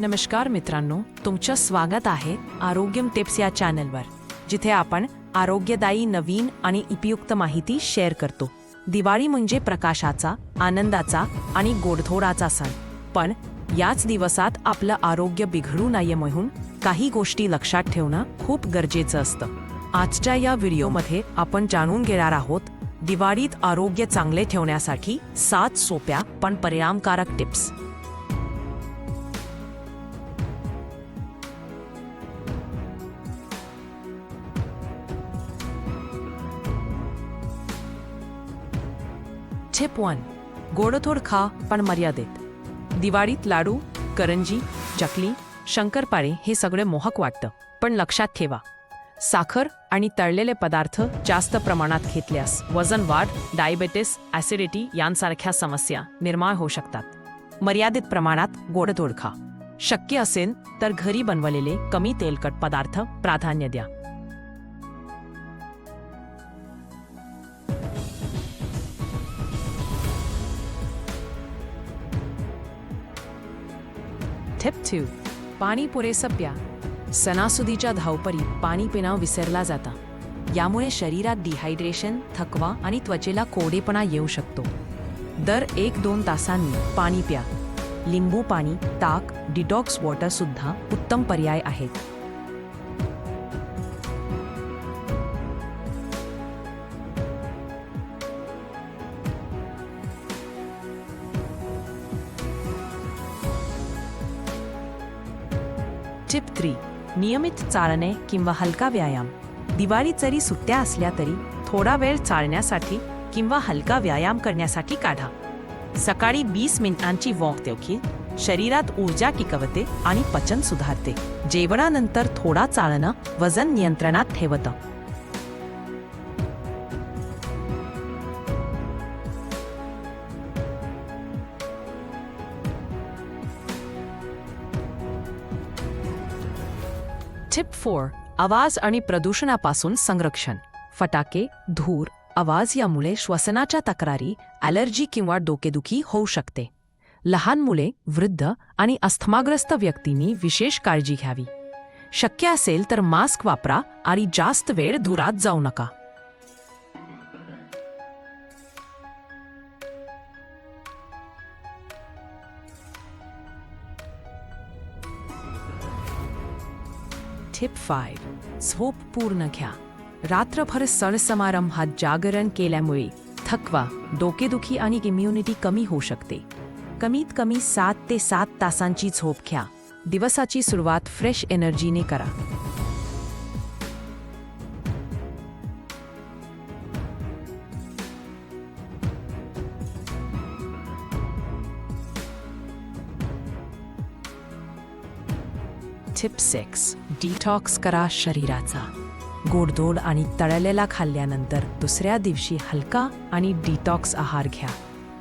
नमस्कार मित्रांनो तुमचं स्वागत आहे आरोग्यम टिप्स या चॅनलवर जिथे आपण आरोग्यदायी नवीन आणि उपयुक्त माहिती शेअर करतो. दिवाळी म्हणजे प्रकाशाचा आनंदाचा आणि गोडधोडाचा सण. पण याच दिवसात आपलं आरोग्य बिघडू नये म्हणून काही गोष्टी लक्षात ठेवणं खूप गरजेचं असतं. आजच्या या व्हिडिओमध्ये आपण जाणून घेणार आहोत दिवाळीत आरोग्य चांगले ठेवण्यासाठी सात सोप्या पण परिणामकारक टिप्स. टिप वन गोडथोड खा पण मर्यादित. दिवाळीत लाडू करंजी चकली शंकरपाळे हे सगळे मोहक वाटतं पण लक्षात ठेवा. साखर आणि तळलेले पदार्थ जास्त प्रमाणात घेतल्यास वजन वाढ डायबेटिस ॲसिडिटी यांसारख्या समस्या निर्माण होऊ शकतात. मर्यादित प्रमाणात गोडधोड खा. शक्य असेल तर घरी बनवलेले कमी तेलकट पदार्थ प्राधान्य द्या. टिप टू पाणी पुरेसं प्या. सणासुदीच्या धावपरीत पाणी पिणं विसरला जाता. यामुळे शरीरात डिहायड्रेशन थकवा आणि त्वचेला कोडेपणा येऊ शकतो. दर एक दोन तासांनी पाणी प्या. लिंबू पाणी ताक डिटॉक्स वॉटरसुद्धा उत्तम पर्याय आहेत. टिप थ्री नियमित चालणे किंवा हलका व्यायाम. दिवाळी जरी सुट्ट्या असल्या तरी थोडा वेळ चालण्यासाठी किंवा हलका व्यायाम करण्यासाठी काढा. सकाळी वीस मिनिटांची वॉक देखील शरीरात ऊर्जा टिकवते आणि पचन सुधारते. जेवणानंतर थोडा चालणं वजन नियंत्रणात ठेवतं. टिप फोर आवाज आणि प्रदूषणापासून संरक्षण. फटाके धूर आवाज यामुळे श्वसनाच्या तक्रारी ॲलर्जी किंवा डोकेदुखी होऊ शकते. लहान मुले वृद्ध आणि अस्थमाग्रस्त व्यक्तींनी विशेष काळजी घ्यावी. शक्य असेल तर मास्क वापरा आणि जास्त वेळ धुरात जाऊ नका. टिप फाय झोप पूर्ण घ्या. रात्रभर सण समारंभात जागरण केल्यामुळे थकवा डोकेदुखी आणि इम्युनिटी कमी होऊ शकते. कमीत कमी सात ते सात तासांची झोप घ्या. दिवसाची सुरुवात फ्रेश एनर्जीने करा. टिप सिक्स डिटॉक्स करा शरीराचा. गोडधोड आणि तळलेला खाल्ल्यानंतर दुसऱ्या दिवशी हलका आणि डिटॉक्स आहार घ्या.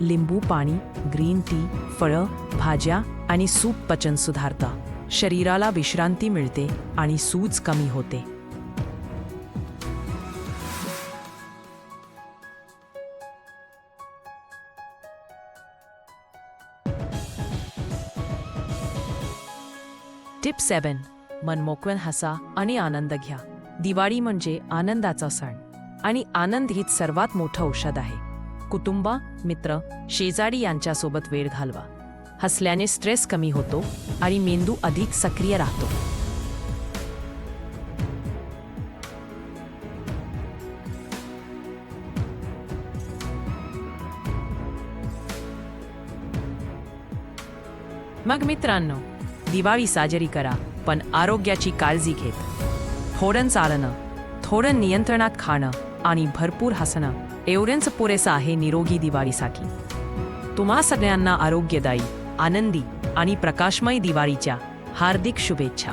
लिंबू पाणी ग्रीन टी फळं भाज्या आणि सूप पचन सुधारतं. शरीराला विश्रांती मिळते आणि सूज कमी होते. टिप सेवन मनमोकवन हसा आणि आनंद घ्या. दिवाळी म्हणजे आनंदाचा सण आणि आनंद हीच सर्वात मोठं औषध आहे. कुटुंबा मित्र शेजारी यांच्यासोबत वेळ घालवा. हसल्याने स्ट्रेस कमी होतो आणि मेंदू अधिक सक्रिय राहतो. मग मित्रांनो दिवाळी साजरी करा पण आरोग्याची काळजी घेत. थोडं चालणं थोडं नियंत्रणात खाणं आणि भरपूर हसणं एवढंच पुरेसं आहे निरोगी दिवाळीसाठी. तुम्हा सगळ्यांना आरोग्यदायी आनंदी आणि प्रकाशमय दिवाळीच्या हार्दिक शुभेच्छा.